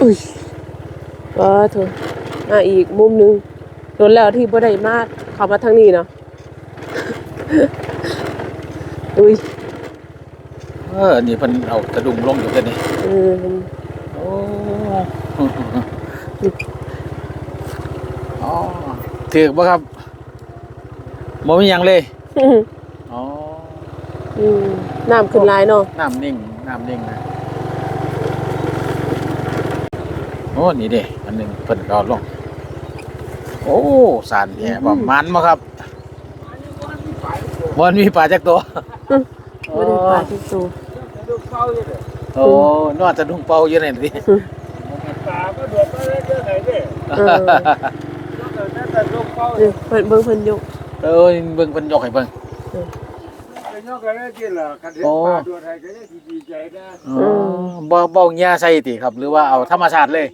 อุ้ยเออเถอะมาอีกมุมหนึงโดนแล้วที่บ่ได้มาเข้ามาทางนี้เนาะอุ้ยเออนี่เพิ่นเอากระดุมลงอยู่กันนี่เออโอ้อ๋อถือบ่ครับบ่มีหยังเลยอ๋ออืมน้ำขึ้นหลายเนาะน้ำนิ่งน้ำนิ่งนะ โอ้นี่เด้อันหนึงเพิ่นก็เอาลง โอ้สารแหบ่มันบ่ครับบ่มีปลาจักตัวบ่ได้ปลาที่สูโอ้นอดจะดุงเป่าอยู่นี่ดิตาก็โดดมาได้เจอไหนเด้เออนั่นแต่ลูกเป้านี่เพิ่นเบิ่งเพิ่นอยู่เอ้ยเบิ่งเพิ่นยกให้เบิ่งเป็นยกกันได้กินเหรอคันเห็นปลาโดดไทยก็ได้ดีใจนะอ๋อบ่บ่เอาหญ้าใส่ติครับ หรือว่าเอาธรรมชาติเลย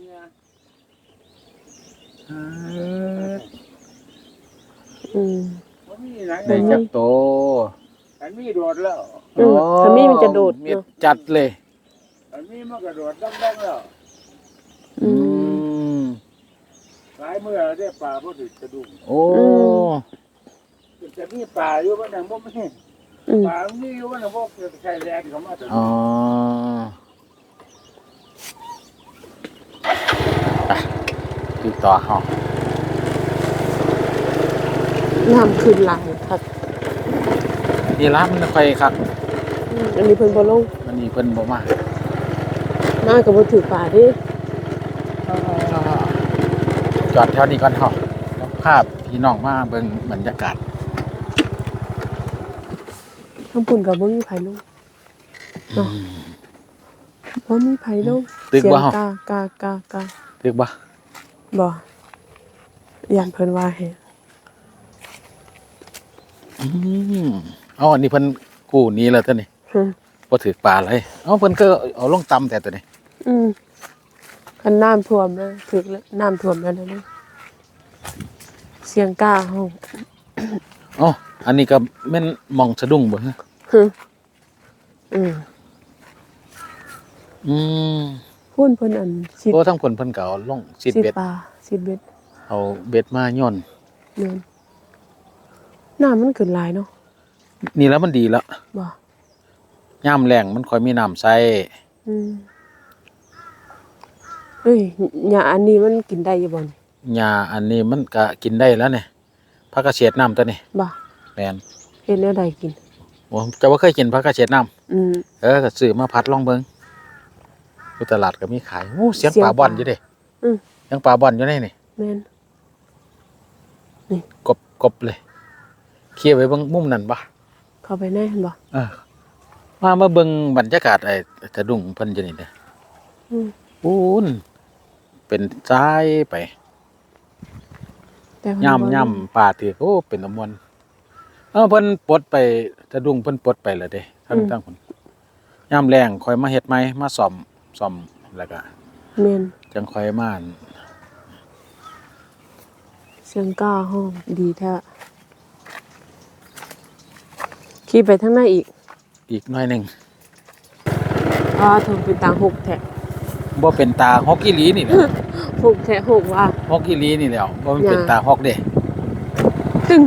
อืม มันมีหนังได้จักโตอันมีโดดแล้วอืมถ้ามีมันจะโดดมีเนาะจัดเลยอันมีมันก็โดดดังๆแล้วอืม ม หลายเมื่อได้ปลาบ่ถึกกระดุมโอ้ อื จะมีปลาอยู่บ่นั่งบ่มีอืมปลามีอยู่บ่นั่งบ่ใช้แรงเข้ามาตอ๋อไป ติดต่อเฮาน้ำขึ้นหลายครับนี่ล่ะมันค่อยคักอืมอันนี้เพิ่นบ่ลงมันนี่เพิ่นบ่มามาก็บ่ถือปลาเด้จอดแถวนี้ก่อนเฮาแล้วภาพพี่น้องมาเบิ่งบรรยากาศทั้งปุ่นก็บ่มีไผลงเนาะบ่มีไผลงตึกบ่เสียงเฮากากากากาตึกบ่ บ่ย่านเพิ่นว่าให้อืมเอาอันนี้เพิ่นกู้หนี้แล้วตัวนี้อืมบ่ถือปลาเลยเอาเพิ่นก็เอาลงต่ำแต่ตัวนี้ อืมคันน้ำท่วมนะถึกแล้วน้ำท่วมแล้วนะนี่เสียงกาห้องอ๋ออันนี้ก็แม่นหมองสะดุ้งบ่ฮะฮึอืมอืม พูนเพิ่นอันสิโอ้ทั้งผลเพิ่นก็เอาลงสิสิเบ็ดปลาสิเบ็ดเอาเบ็ดมาย่อนเนินน้ำมันขึ้นหลายเนาะนี่แล้วมันดีแล้วบ่ยามแรงมันค่อยมีน้ำใส่อืมเอ้ยหญ้าอันนี้มันกินได้อยู่บ่นี่หญ้าอันนี้มันก็กินได้แล้วเนี่ยผักกระเฉดน้ำตัวนี้บ่แม่นเฮ็ดแนวใดกินโอ้จะว่าเคยกินผักกระเฉดน้ำอืมเออก็ซื้อมาพัดลองเบิ่ง อยู่ตลาดก็มีขายโอ้เสียงเสียงปลาบ่อนปลาอยู่เด้อืม เสียงปลาบ่อนอยู่ในนี่แม่น กบกบเลยเคลียร์ไว้เบิ่งมุมนั้นปะเข้าไปแน่บ่เออมามาเบิ่งบรรยากาศไอ้กระดุงเพิ่นจะนี่เด้ออืมปูนเป็นซ้ายไปแต่เพิ่นบ่ย่ำย่ำป่าถือโอ้เป็นตะมวนเออเพิ่นปลดไปกระดุงเพิ่นปลดไปแล้วเด้ทั้งทั้งคนย่ำแรงคอยมาเฮ็ดไหมมาซ่อม ซ่อมแล้วก็แม่นจังคอยมาอั่นเสียงกาห้องดีแท้ขี่ไปทางหน้าอีกอีกหน่อยหนึงอ่าถึงเป็นตางหกแท้บ่เป็นตาฮอกอีหลีนี่แหละหกแท้หกว่า ฮอกอีหลีนี่แหล้วบ่มันเป็นย่าตาฮอกเด้ตึ้ง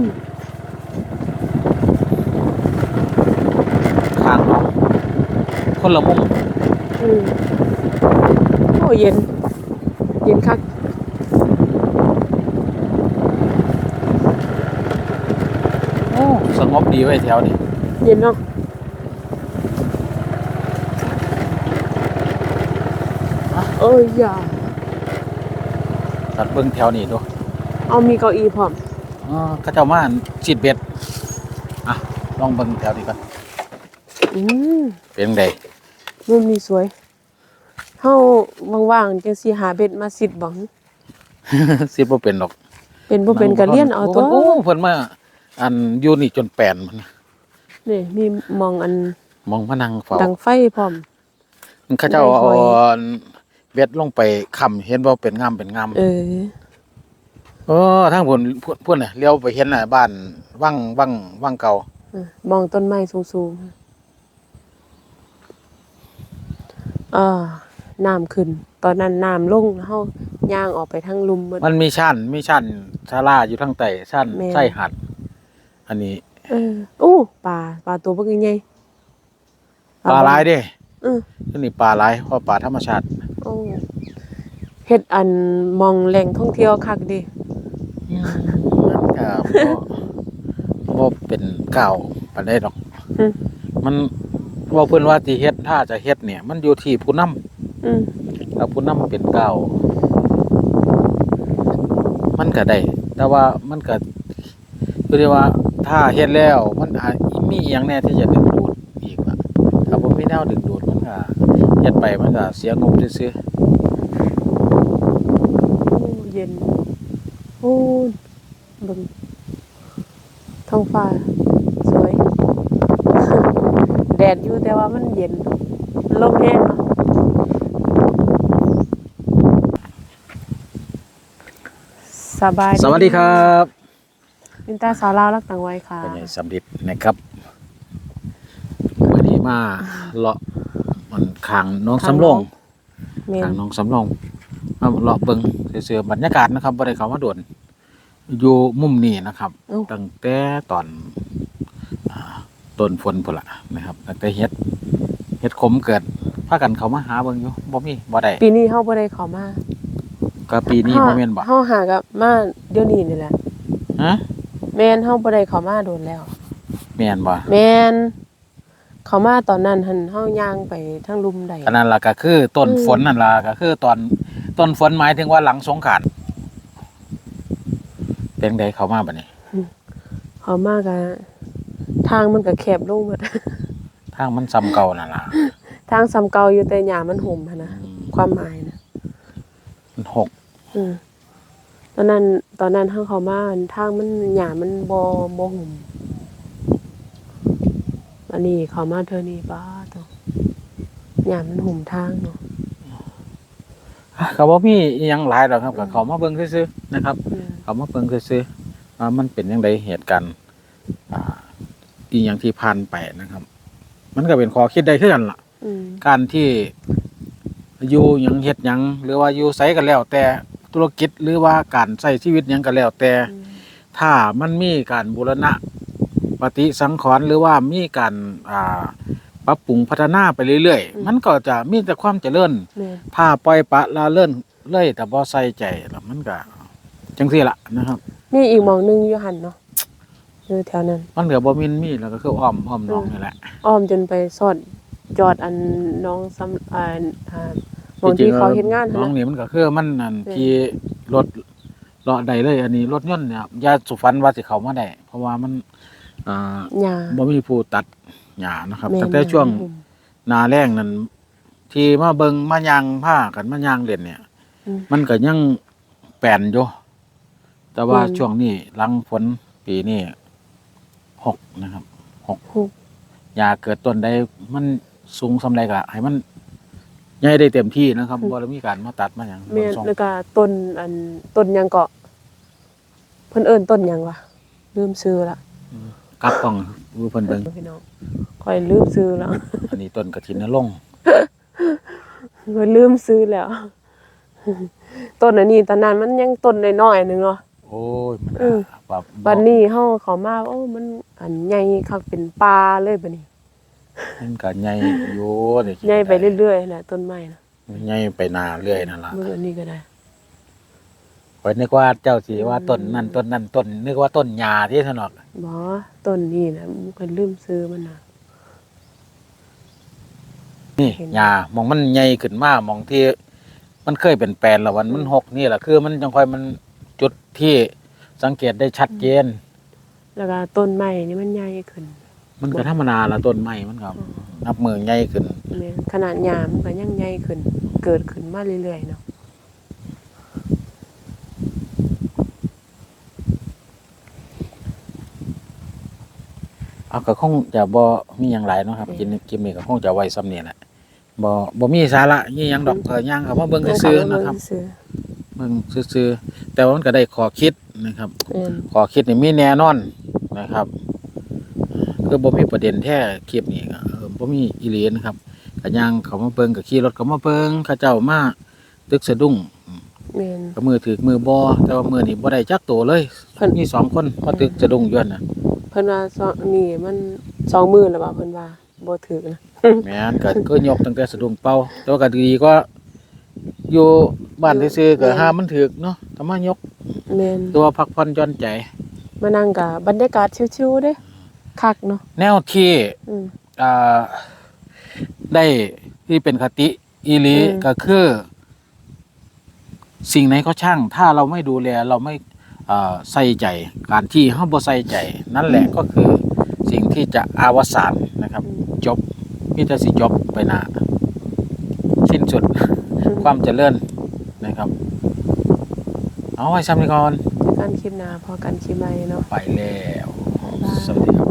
ข้างเนาะคนละมุมอืม โอ้เย็น เย็นคักโอ้สงบดีไว้ยแถวนี้เย็นเนาะเอ้ยอย่าตัดเบิ่งแถวนี้ดูเอามีเก้าอี้พร้อมอ๋อเขาเจ้ามาสิดเบ็ดอะลองเบิ่งแถวนี้ก่อน อืมเป็นจังได มุมนี้สวยเฮาว่างๆจังสิหาเบ็ดมาสิดบังสิบ่เป็นหรอก เป็นบ่เป็นก็เรียนเอาตัวโอ้เพิ่นมาอันอยู่นี่จนแปลนมันนี่มีมองอันมองมานั่งเฝ้าดังไฟพร้อมเขาเจ้าได้เอาค่อยเบ็ดลงไปค้ำเห็นว่าเป็นงามเป็นงามเออเออทางพุ่นพุ่นพุ่นน่ะเลี้ยวไปเห็นน่ะบ้านวังวังวังเก่าเออมองต้นไม้สูงๆ อ่าน้ำขึ้น ตอนนั้นน้ำลงเฮาย่างออกไปทางลุมหมด มันมีชั้นมีชั้นศาลาอยู่ทางใต้ชั้นแม่น ไส้หัด อันนี้เอออู้ปลาปลาตัวบักใหญ่ปลาหลายเด้เอออันนี้ปลาหลายเพราะปลาธรรมชาติ โอ้เฮ็ดอันมองแหล่งท่องเที่ยวคักดิมันก็บ่ บ่เป็นเก่าวปานใดดอก อืม มัน ว่าเพิ่นว่าที่เฮ็ดถ้าจะเฮ็ดเนี่ย มันอยู่ที่ผู้นำอืมถ้าผู้นำเป็นเก่าวมันก็ได้ แต่ว่ามันก็คือที่ว่าถ้าเฮ็ดแล้ว มันอาจมีอีหยังแน่ที่จะดึงดูดอีกล่ะถ้าบ่มีแนวดึงดูดมันก็เฮ็ดไปมันก็เสียงบซื่อโอ้เย็นโอ้เบิ่งท้องฟ้า สวย แดดอยู่แต่ว่ามันเย็นลมแห้งเนาะสบายๆสวัสดีครับมินตาสาวลาวรักต่างวัยค่ะเป็นไงสำลิดนะครับวันนี้มาเลาะมันคางน้องสำโรงเมนคางน้องสำโรงมาเลาะเบิงเสือๆบรรยากาศนะครับบ่ได้เข้ามาโดนอยู่มุมนี้นะครับเอ้าตั้งแต่ตอนอ่า ต้นฝนพุ่นละนะครับตั้งแต่เฮ็ดเฮ็ดขมเกิดพากันเขามาหาเบิ่งอยู่บ่มีบ่ได้ปีนี้เฮาบ่ได้เข้ามาก็ปีนี้บ่แม่นบ่เฮาหากับมาเดี๋ยวนี้นี่แหละฮะแม่นเฮาบ่ได้เข้ามาโดนแล้วแม่นบ่แม่นเข้ามาตอนนั้นหั่นเฮาย่างไปทางลุมใดอันนั้นล่ะก็คือต้นอืมฝนนั่นล่ะก็คือตอนต้นฝนหมายถึงว่าหลังสงกรานต์เป็นไดเข้ามาบัดนี้เข้ามาก็ ทางมันก็แคบลงหมดทางมันซ้ำเก่านั่นล่ะทางซ้ำเก่าอยู่แต่หญ้ามันห่มหั่นนะอืมความหมายนะมันหกอืมตอนนั้น ตอนนั้นทางเข้ามาอันทางมันหญ้ามันบ่บ่ห่มอันนี้เข้ามาเท่านี้ป้าตัวหญ้ามันห่มทางเนาะก็บ่มีอิหยังหลายดอกครับก็เขามาเบิ่งซื่อๆนะครับ อืม เขามาเบิ่งซื่อๆว่ามันเป็นจังไดเหตุการณ์อ่า อีหยังที่ผ่านไปนะครับ มันก็เป็นข้อคิดได้คือกันล่ะ อืมการที่อยู่หยังเฮ็ดหยัง หรือว่าอยู่ไสก็แล้ว แต่ธุรกิจหรือว่าการใช้ชีวิตหยังก็แล้วแต่ อืมถ้ามันมีการบูรณะปฏิสังขรณ์หรือว่ามีการอ่าปรับปรุงพัฒนาไปเรื่อยๆ มันก็จะมีแต่ความเจริญ แม่นถ้าปล่อยปละละเล่นเลยแต่บ่ใส่ใจแล้วมันก็จังซี่ล่ะนะครับมีอีกหมองหนึงอยู่หั่นเนาะ อยู่แถวนั้น มันก็บ่มีมีแล้วก็คืออ้อมอ้อมน้องนี่แหละ อ้อมจนไปสอดจอดอันน้องซ้ำอ่าอ่าหมองที่เขาเฮ็ดงานน้หั่อนงน่ะนี่มันก็คือมันนั่นเออที่รถเลาะใดเลย อันนี้รถยนต์เนี่ยอย่าสุฟันว่าสิเข้ามาได้เพราะว่ามันอ่าหญ้า บ่มีผู้ตัดหญ้านะครับแม่นตั้งแต่ช่วงอืมหนาแรงนั่นที่มาเบิงมายางผ้ากันมายางเล่นเนี่ย อืม มันก็ยังแป่นอยู่แต่ว่าแม่นช่วงนี้หลังฝนปีนี้ หกนะครับหกฮู้ยาเกิดต้นใดมันสูงสำไรก็ให้มันใหญ่ได้เต็มที่นะครับบ่ได้มีการมาตัดมาหยังแม่นส่งแล้วก็ต้นอันต้นหยังเกาะเพิ่นเอิ้นต้นหยังวะลืมชื่อละกลับต้องดูเพิ่นเบิ่งพี่น้องค่อยลืมชื่อแล้ว อันนี้ต้นกระถินนรงค์ค่อยลืมชื่อแล้ว ต้นอันนี้ตอนนั้นมันยังต้นน้อยๆหนึงเนาะโอ้ยมัน เออแบบบัดนี้เฮาเข้ามาโอ้มันอันใหญ่คักเป็นป่าเลยบัดนี้มันก็ใหญ่อยู่นี่ใหญ่ไปเรื่อยๆน่ะต้นไม้น่ะใหญ่ไปหนาเรื่อยนั่นล่ะเบิ่งอันนี้ก็ได้ข่อยนึกว่าเจ้าสิว่าต้นนั่นต้นนั่นต้นนึกว่าต้นหญ้าที่ถนอกบ่ต้นนี้น่ะค่อยลืมชื่อมันน่ะนี่เห็นหญ้ามองมันใหญ่ขึ้นมามองที่ มันเคยเป็นแปลนแล้ววันมันหกนี่แหละคือมันจังค่อยมันจุดที่ สังเกตได้ชัดเจน แล้วก็ต้นไม้นี่มันใหญ่ขึ้นมันก็ธรรมดาละต้นไม้มันก็นับมือใหญ่ขึ้นแม่นขนาดหญ้ามันก็ยังใหญ่ขึ้น เกิดขึ้นมาเรื่อยๆเนาะเอาก็คงจะบ่มีหยังหลายเนาะครับกินกินนี่ก็คงจะไว้ซ้ำนี่แหละบ่บ่มีสาระนี่ยังดอกก็ย่างเข้ามาเบิ่งซื่อๆนะครับซื่อเบิ่งซื่อๆแต่ว่ามันก็ได้ข้อคิด นะครับๆแม่นข้อคิดนี่มีแน่นอนนะครับคือบ่มีประเด็นแท้คลิปนี้ก็เออบ่มีอีหลีนะครับก็ย่างเขามาเบิ่งก็ขี่รถเขามาเบิ่งเขาเจ้ามาตึกสะดุ้งแม่นก็มือถือมือบ่แต่ว่ามือนี่บ่ได้จักตัวเลยเพิ่นมีสองคนมาตึกสะดุ้งอยู่นั่นน่ะเพิ่นว่าสองนี่มันสองมื้อแล้วบ่เพิ่นว่าบ่ถึกนะแม่นก็ก็ยกตั้งแต่สะดุ้งเป่าแต่ว่าก็ดีก็อยู่บ้านซื่อๆก็ห้ามมันถึกเนาะถ้ามายก แม่นตัวพักผ่อนหย่อนใจ มานั่งกับบรรยากาศชิวๆเด้คักเนาะแนวที่อืม อ่าได้ที่เป็นคติอีหลีอืม ก็คือ สิ่งไหนก็ช่าง ถ้าเราไม่ดูแลเราไม่อ่าใส่ใจ การที่เฮาบ่ใส่ใจ นั่นแหละก็คือสิ่งที่จะอาวสานนะครับ จบมีแต่สิจบไปหนาสิ้นสุด ความเจริญนะครับ เอาไว้ซ้ำนี้ก่อนเจอกันคลิปหน้าพอกันคลิปใหม่เนาะ ไปแล้วบ๊ายบายสวัสดีครับ